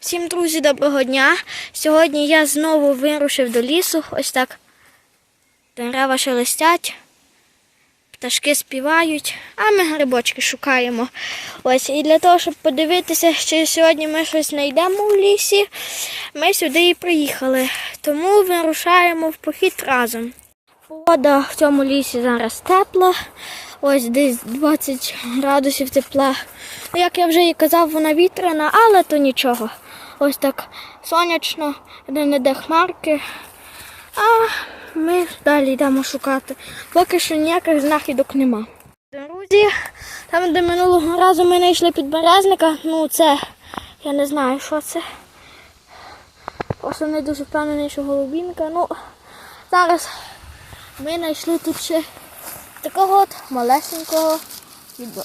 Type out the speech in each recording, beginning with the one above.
Всім друзі, доброго дня. Сьогодні я знову вирушив до лісу. Ось так. Дерева шелестять, пташки співають, а ми грибочки шукаємо. Ось і для того, щоб подивитися, чи сьогодні ми щось знайдемо в лісі, ми сюди і приїхали. Тому вирушаємо в похід разом. Погода в цьому лісі зараз тепла. Ось десь 20 градусів тепла. Ну, Як я вже і казав, вона вітряна, але то нічого. Ось так сонячно, де-не-де хмарки. А ми далі йдемо шукати. Поки що ніяких знахідок нема. Друзі, там, де минулого разу ми знайшли підберезника, ну це я не знаю, що це. Просто не дуже впевнений, що голубінка. Ну, зараз ми знайшли тут ще такого от малесенького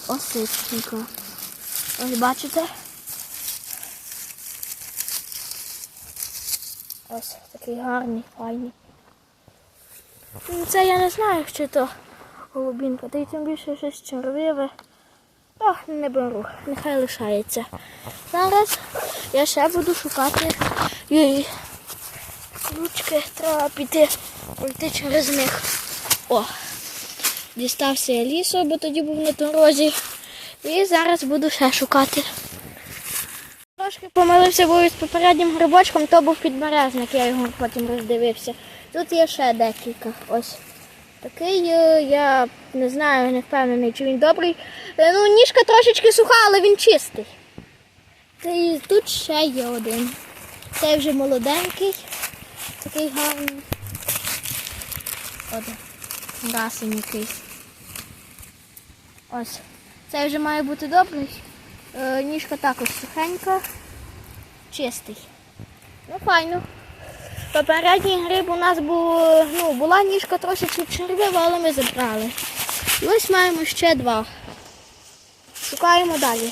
осичника. Ось бачите? Ось такий гарний, файний. Ну, Це я не знаю, чи то голубінка, та й тим більше щось червиве. Ох, не беру, нехай лишається. Зараз я ще буду шукати її ручки, треба піти, пройти через них. О, дістався я лісу, бо тоді був на дорозі. І зараз буду ще шукати. Трошки помилився, бо з попереднім грибочком то був підберезник, я його потім роздивився. Тут є ще декілька. Ось такий, я не знаю, не впевнений, чи він добрий. Е, Ну, ніжка трошечки суха, але він чистий. І тут ще є один. Цей вже молоденький, такий гарний. Один. Красень якийсь. Ось. Цей вже має бути добрий. Е, ніжка також сухенька, чистий. Ну, файно. Попередній гриб у нас був, ну, була ніжка трошечки червива, але ми забрали. І ось маємо ще два. Шукаємо далі.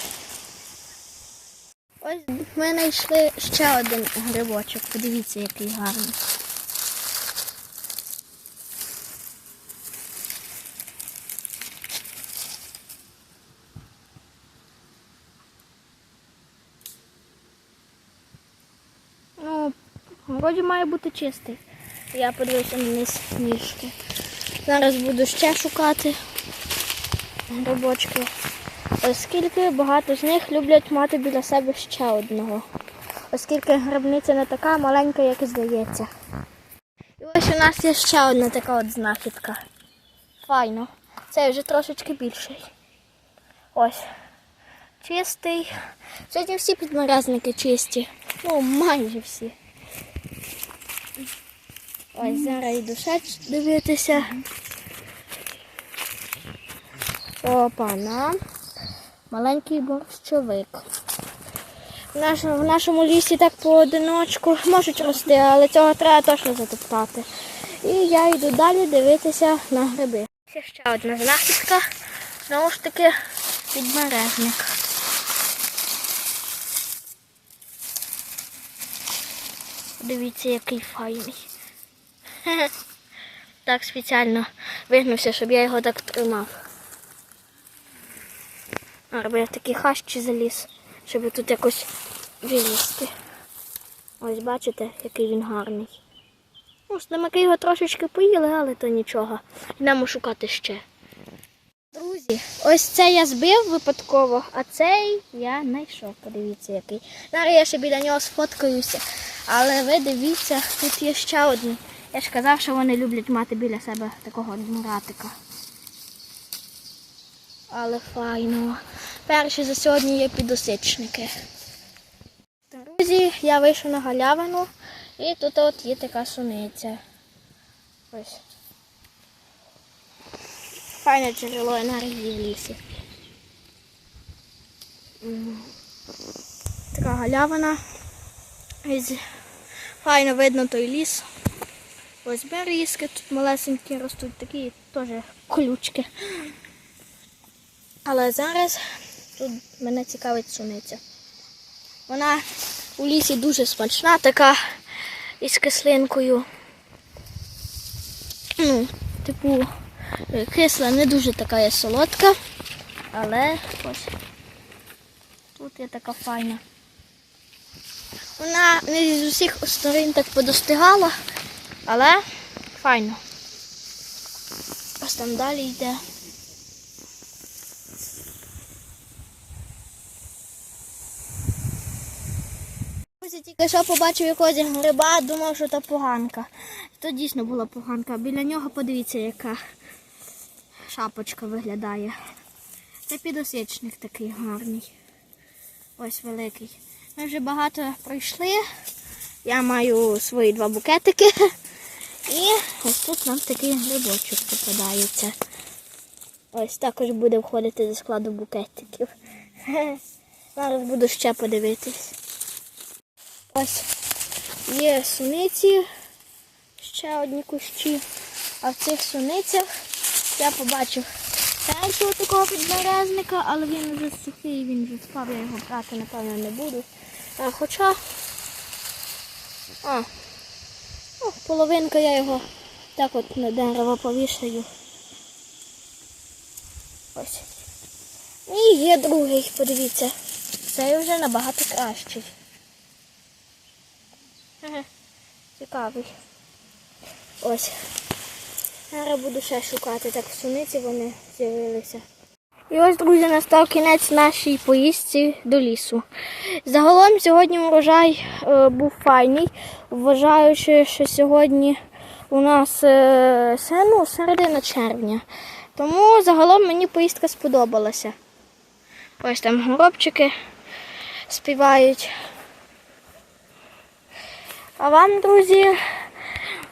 Ось ми знайшли ще один грибочок. Подивіться, який гарний. Ну, вроді має бути чистий. Я подивився на низ ніжки. Зараз буду ще шукати грибочки. Оскільки багато з них люблять мати біля себе ще одного. Оскільки грибниця не така маленька, як і здається. І ось у нас є ще одна така от знахідка. Файно. Це вже трошечки більший. Ось. Чистий. Сьогодні всі підморозники чисті. Ну, майже всі. Ось зараз йду ще дивитися. Опана. Маленький борщовик. В нашому, в нашому лісі так поодиночку можуть рости, але цього треба точно затоптати. І я йду далі дивитися на гриби. Це ще одна знахідка. Знову ж таки підмережник. Дивіться, який файний. Так спеціально вигнувся, щоб я його так тримав. А, робив такі хащі заліз, щоб тут якось вилізти. Ось бачите, який він гарний. Ну, слимаки його трошечки поїли, але то нічого. Йдемо шукати ще. Друзі, ось це я збив випадково, а цей я знайшов. Подивіться, який. Зараз я ще біля нього сфоткаюся. Але ви дивіться, тут є ще один. Я ж казав, що вони люблять мати біля себе такого муратика. Але файно. Перші за сьогодні є підосичники. Друзі, я вийшов на галявину і тут от є така суниця. Ось. Файне джерело енергії в лісі. Така галявина. Файно видно той ліс. Ось берізки тут малесенькі ростуть, такі теж колючки. Але зараз тут мене цікавить суниця. Вона у лісі дуже смачна, така із кислинкою. Ну, типу, кисла, не дуже така є солодка, але ось тут є така файна. Вона не з усіх сторін так подостигала, але файно. Ось там далі йде. Ось я тільки що побачив якогось гриба, думав, що це поганка. То дійсно була поганка. Біля нього подивіться, яка шапочка виглядає. Це підосічник такий гарний. Ось великий. Ми вже багато пройшли. Я маю свої два букетики. І ось тут нам такий грибочок попадається. Ось також буде входити до складу букетиків. Зараз буду ще подивитись. Ось є суниці, ще одні кущі. А в цих суницях я побачив першого такого підберезника, але він вже сухий, він вже спав, я його брати, напевно, не буду. А, хоча. А, ну, половинка я його так от на дерево повішаю. Ось. І є другий, подивіться. Цей вже набагато кращий. Ага, Цікавий. Ось. Зараз буду ще шукати. Так в суниці вони з'явилися. І ось, друзі, настав кінець нашій поїздці до лісу. Загалом сьогодні урожай е, був файний, вважаючи, що сьогодні у нас е, ну, середина червня. Тому загалом мені поїздка сподобалася. Ось там горобчики співають. А вам, друзі,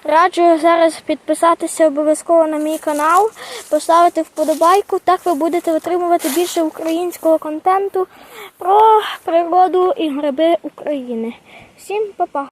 раджу зараз підписатися обов'язково на мій канал, поставити вподобайку. Так ви будете отримувати більше українського контенту про природу і гриби України. Всім па-па!